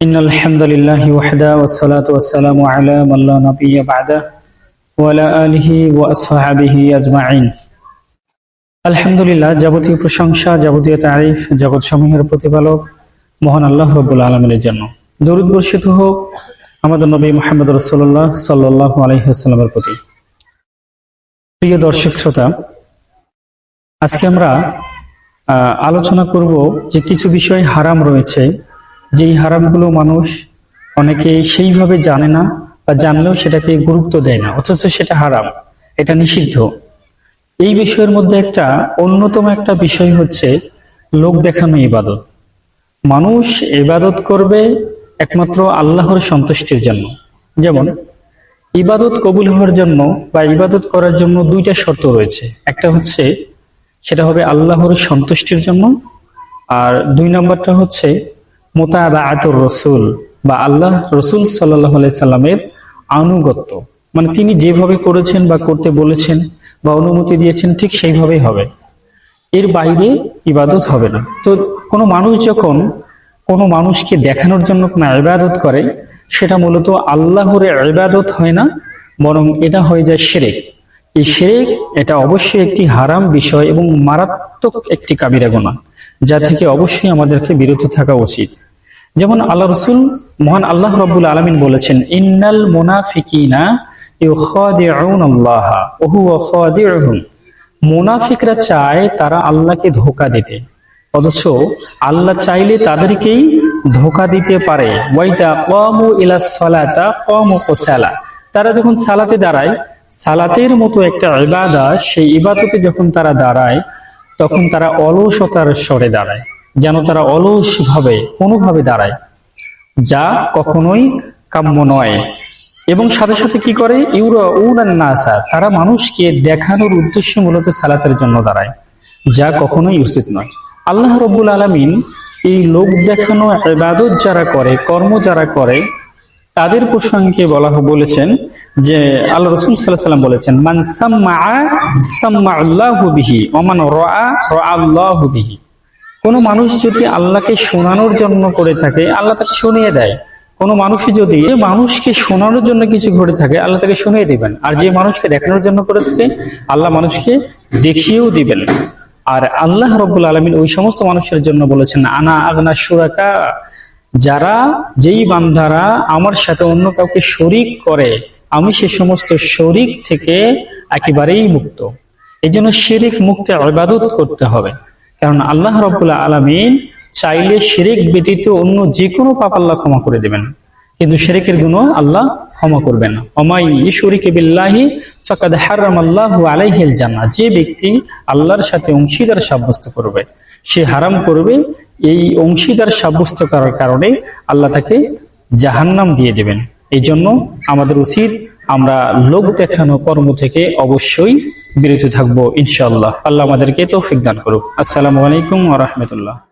إن الحمد لله وحده والصلاة والسلام على من لا نبي بعده وعلى آله وأصحابه أجمعين আলহামদুলিল্লাহ যাবতীয় প্রশংসা যাবতীয় তারিফ জগৎ সমূহের প্রতিপালক মহান আল্লাহ রব্বুল আলমের জন্য দরুদ বর্ষিত হোক আমাদের নবী মোহাম্মদ রসোল্লাহ সাল্লাহ আলহিহাস্লামের প্রতি প্রিয় দর্শক শ্রোতা আজকে আমরা আহ, আলোচনা করব যে কিছু বিষয় হারাম রয়েছে যেই হারামগুলো মানুষ অনেকে সেইভাবে জানে না বা জানলেও সেটাকে গুরুত্ব দেয় না, অথচ সেটা হারাম, এটা নিষিদ্ধ। এই বিষয়ের মধ্যে একটা অন্যতম একটা বিষয় হচ্ছে লোক দেখানো ইবাদত। মানুষ ইবাদত করবে একমাত্র আল্লাহর সন্তুষ্টির জন্য। যেমন, ইবাদত কবুল হওয়ার জন্য বা ইবাদত করার জন্য দুইটা শর্ত রয়েছে। একটা হচ্ছে, সেটা হবে আল্লাহর সন্তুষ্টির জন্য, আর দুই নম্বরটা হচ্ছে মোতাবাআতুর রসুল বা আল্লাহ রসুল সাল্লাহ সাল্লামের আনুগত্য। মানে তিনি যেভাবে করেছেন বা করতে বলেছেন বা অনুমতি দিয়েছেন ঠিক সেইভাবেই হবে। এর বাইরে ইবাদত হবে না। তো কোনো মানুষ যখন কোনো মানুষকে দেখানোর জন্য কোনো ইবাদত করে, সেটা মূলত আল্লাহর ইবাদত হয় না, বরং এটা হয়ে যায় শিরেক। এই শিরেক এটা অবশ্যই একটি হারাম বিষয় এবং মারাত্মক একটি কাবিরা গোনা যা থেকে অবশ্যই আমাদেরকে বিরত থাকা উচিত। যেমন আল্লাহ রসুল মহান আল্লাহ রব্বুল আলমিন বলেছেন, ইন্নাল মুনাফিকিনা মুনাফিকরা চায় তারা আল্লাহকে ধোকা দিতে, অথচ আল্লাহ চাইলে তাদেরকেই ধোকা দিতে পারে। তারা যখন সালাতে দাঁড়ায়, সালাতের মতো একটা ইবাদা, সেই ইবাদতে যখন তারা দাঁড়ায়, তখন তারা অলসতার স্বরে দাঁড়ায়। যেন তারা অলস ভাবে কোনোভাবে দাঁড়ায়, যা কখনোই কাম্য নয়। এবং সাথে সাথে কি করে? ইউরা উনান নাসা, তারা মানুষকে দেখানোর উদ্দেশ্য মূলত সালাতের জন্য দাঁড়ায়, যা কখনোই উচিত নয়। আল্লাহ রব্বুল আলমিন এই লোক দেখানো, ইবাদত যারা করে, কর্ম যারা করে, তাদের প্রসঙ্গে বলা বলেছেন যে আল্লাহ রসুল সাল্লাহ সাল্লাম বলেছেন, মান সাম্মা সাম্মা আল্লাহু বিহি, ওমান রা রা আল্লাহু বিহি। কোনো মানুষ যদি আল্লাহকে শোনানোর জন্য করে থাকে, আল্লাহ তাকে শুনিয়ে দেয়। কোনো মানুষই যদি মানুষকে শোনানোর জন্য কিছু ঘটে থাকে, আল্লাহ তাকে শুনিয়ে দিবেন। আর যে মানুষকে দেখানোর জন্য করে থাকে, আল্লাহ মানুষকে দেখিয়েও দিবেন। আর আল্লাহ রব্বুল আলমিন ওই সমস্ত মানুষের জন্য বলেছেন, আনা আগনা সুরাকা যারা যেই বান্ধারা আমার সাথে অন্য কাউকে শরিক করে, আমি সে সমস্ত শরিক থেকে একেবারেই মুক্ত। এই জন্য শিরিক মুক্ত ইবাদত করতে হবে। কারণ আল্লাহ রব্বুল্লাহ আলমিন চাইলে শিরিক ব্যতীত অন্য যে কোনো পাপ আল্লাহ ক্ষমা করে দেবেন। কিন্তু শিরিকের গুণ আল্লাহ ক্ষমা করবেন অমাই শরিকে বিল্লাহি ফাকাদ আল্লাহ জান্নাহ। যে ব্যক্তি আল্লাহর সাথে অংশীদার সাব্যস্ত করবে, সে হারাম করবে, এই অংশীদার সাব্যস্ত করার কারণে আল্লাহ তাকে জাহান্নাম দিয়ে দেবেন। এই জন্য আমাদের উচিত আমরা লোক দেখানো কর্ম থেকে অবশ্যই বিরত থাকব ইনশাআল্লাহ। আল্লাহ আমাদেরকে তৌফিক দান করুক। আসসালামু আলাইকুম ওয়া রাহমাতুল্লাহ।